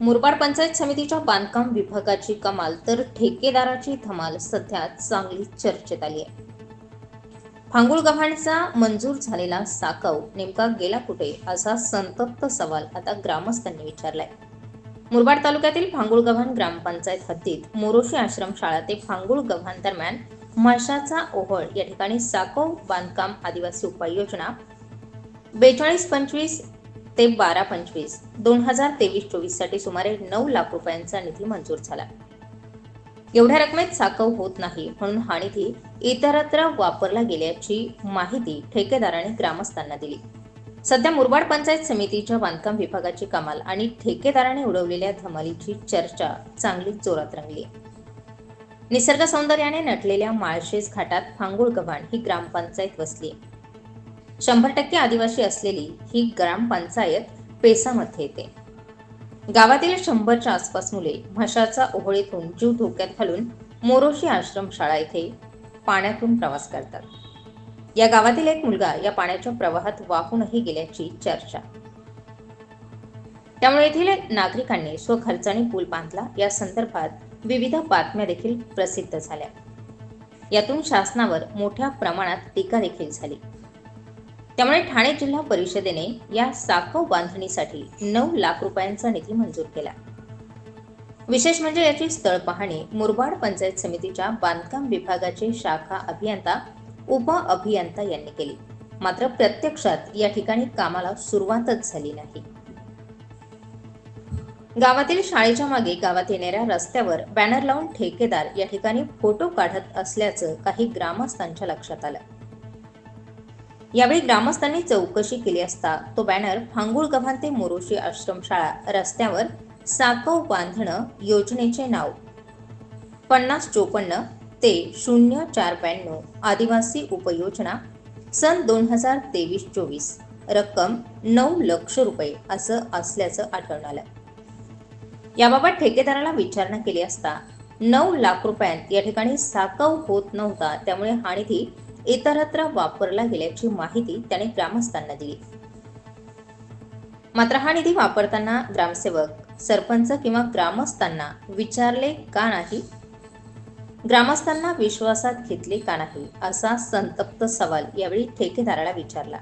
मुरबाड पंचायत समितीच्या बांधकाम विभागाची कमाल तर ठेकेदाराची धमाल सध्या चांगली चर्चेत आली आहे. फांगुळ गव्हाणचा मंजूर झालेला साकव नेमका गेला कुठे असा संतप्त सवाल आता ग्रामस्थांनी विचारलाय. मुरबाड तालुक्यातील फांगुळ गव्हाण ग्रामपंचायत हद्दीत मोरोशी आश्रम शाळा ते फांगुळ गव्हाण दरम्यान माशाचा ओहळ या ठिकाणी साकव बांधकाम आदिवासी उपाययोजना बेचाळीस पंचवीस ते बारा पंचवीस. दोन हजार तेवीस चोवीससाठी सुमारे नऊ लाख रुपयांचा निधी मंजूर झाला. एवढ्या रकमेत साकव होत नाही म्हणून हा निधी इतरत्र वापरला गेल्याची माहिती ठेकेदाराने ग्रामस्थांना दिली. सध्या मुरबाड पंचायत समितीच्या बांधकाम विभागाची कमाल आणि ठेकेदाराने उडवलेल्या धमालीची चर्चा चांगली जोरात रंगली. निसर्ग सौंदर्याने नटलेल्या माळशेज घाटात फांगुळ गव्हाण ही ग्रामपंचायत वसली. शंभर टक्के आदिवासी असलेली ही ग्रामपंचायत पेसामध्ये येते. गावातील शंभरच्या आसपास मुले म्हशाचा ओहळीतून जीव धोक्यात घालून मोरोशी आश्रमशाळा येथे पाण्यातून प्रवास करतात. या गावातील एक मुलगा या पाण्याच्या प्रवाहात वाहूनही गेल्याची चर्चा. त्यामुळे येथील नागरिकांनी स्वखर्चाने पूल बांधला. या संदर्भात विविध बातम्या देखील प्रसिद्ध झाल्या. यातून शासनावर मोठ्या प्रमाणात टीका देखील झाली. त्यामुळे ठाणे जिल्हा परिषदेने या साखव बांधणीसाठी नऊ लाख रुपयांचा निधी मंजूर केला. विशेष म्हणजे याची स्थळ पाहणी मुरबाड पंचायत समितीच्या बांधकाम विभागाचे शाखा अभियंता उप अभियंता यांनी केली. मात्र प्रत्यक्षात या ठिकाणी कामाला सुरुवातच झाली नाही. गावातील शाळेच्या मागे गावात येणाऱ्या रस्त्यावर बॅनर लावून ठेकेदार या ठिकाणी फोटो काढत असल्याचं काही ग्रामस्थांच्या लक्षात आलं. यावेळी ग्रामस्थांनी चौकशी केली असता तो बॅनर फांगुळ गव्हाण ते मोरोशी आश्रमशाळा रस्त्यावर साकव बांधणं योजनेचे नाव. पन्नास चोपन्न ते शून्य चार ब्याण्णव आदिवासी उपयोजना सन दोन हजार तेवीस चोवीस. रक्कम नऊ लक्ष रुपये असं असल्याचं आढळून आलं. याबाबत ठेकेदाराला विचारणा केली असता नऊ लाख रुपयांत या ठिकाणी साकव होत नव्हता त्यामुळे हा निधी इतरत्र वापरला गेल्याची माहिती त्याने ग्रामस्थांना दिली. मात्र हा निधी वापरताना ग्रामसेवक सरपंच किंवा ग्रामस्थांना विचारले का नाही? ग्रामस्थांना विश्वासात घेतले का नाही? असा संतप्त सवाल यावेळी ठेकेदाराला विचारला.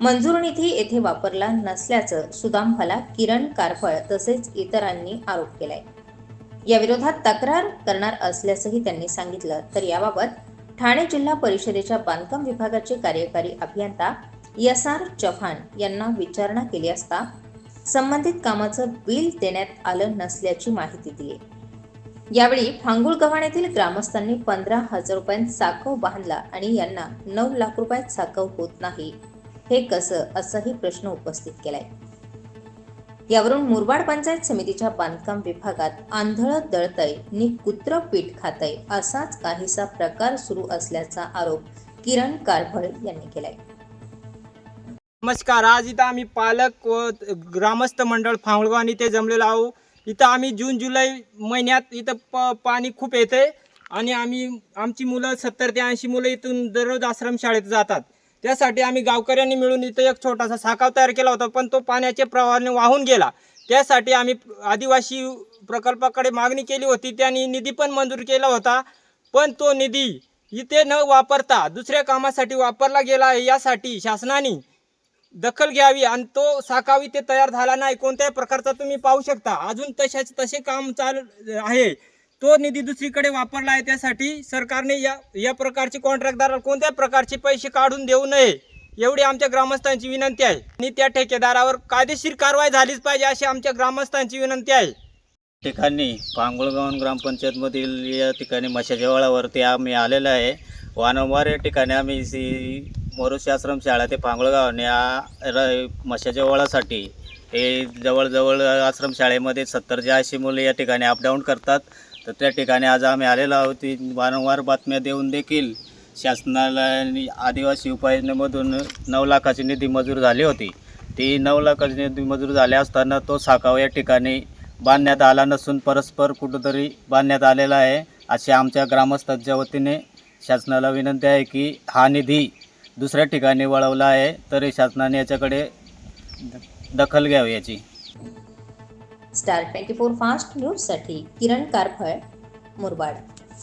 मंजूर निधी येथे वापरला नसल्याचं सुदामफला किरण कारफळ तसेच इतरांनी आरोप केलाय. या विरोधात तक्रार करणार असल्याचंही त्यांनी सांगितलं. तर याबाबत ठाणे जिल्हा परिषदेच्या बांधकाम विभागाचे कार्यकारी अभियंता एस आर चव्हाण यांना विचारणा केली असता संबंधित कामाचं बिल देण्यात आलं नसल्याची माहिती दिली. यावेळी फांगुळ गव्हाण येथील ग्रामस्थांनी पंधरा हजार रुपयांत साकव बांधला आणि यांना नऊ लाख रुपयात साकव होत नाही. हे कसं? असाही प्रश्न उपस्थित केलाय. यावरून मुरबाड पंचायत समितीच्या बांधकाम विभागात आंधळ दळतय नि कुत्र पीठ खातय असाच काहीसा प्रकार सुरू असल्याचा आरोप किरण कारभळ यांनी केलाय. नमस्कार आज इथं आम्ही पालक व ग्रामस्थ मंडळ फांगळगाव इथे जमलेलो आहो इथं आम्ही जून जुलै महिन्यात इथं प पाणी खूप येते आणि आम्ही आमची मुलं सत्तर ते ऐंशी मुलं इथून दररोज आश्रम शाळेत जातात. त्यासाठी आम्ही गावकऱ्यांनी मिळून इथं एक छोटासा साखाव तयार केला होता पण तो पाण्याच्या प्रवाहाने वाहून गेला. त्यासाठी आम्ही आदिवासी प्रकल्पाकडे मागणी केली होती त्यांनी निधी पण मंजूर केला होता पण तो निधी इथे न वापरता दुसऱ्या कामासाठी वापरला गेला आहे यासाठी शासनाने दखल घ्यावी आणि तो साखावी ते तयार झाला नाही. कोणत्याही प्रकारचा तुम्ही पाहू शकता. अजून तशाच तसे काम चालू आहे. तो निधी दुसरीकडे वापरला आहे त्यासाठी सरकारने या या प्रकारचे कॉन्ट्रॅक्टदाराला कोणत्याही प्रकारचे पैसे काढून देऊ नये एवढी आमच्या ग्रामस्थांची विनंती आहे. आणि त्या ठेकेदारावर कायदेशीर कारवाई झालीच पाहिजे अशी आमच्या ग्रामस्थांची विनंती आहे. ठिकाणी पांगुळगावन ग्रामपंचायतमधील या ठिकाणी मशाजवळावरती आम्ही आलेलो आहे. वारंवार या ठिकाणी आम्ही सी मरुषी आश्रम शाळा ते पांगुळगाव या मशाजवळासाठी हे जवळजवळ आश्रमशाळेमध्ये सत्तर जे ऐंशी मुलं या ठिकाणी अपडाऊन करतात. तर त्या ठिकाणी आज आम्ही आलेलो आहोत. ती वारंवार बातम्या देऊन देखील शासनाला आदिवासी उपाययोजनेमधून नऊ लाखाची निधी मंजूर झाली होती. ती नऊ लाखाची निधी मंजूर झाली असताना तो साकाव या ठिकाणी बांधण्यात आला नसून परस्पर कुठंतरी बांधण्यात आलेला आहे. अशी आमच्या ग्रामस्थांच्या वतीने शासनाला विनंती आहे की हा निधी दुसऱ्या ठिकाणी वळवला आहे. तरी शासनाने याच्याकडे द- दखल घ्यावी याची. स्टार ट्वेंटी फोर फास्ट न्यूजसाठी किरण कारफळ मुरबाड.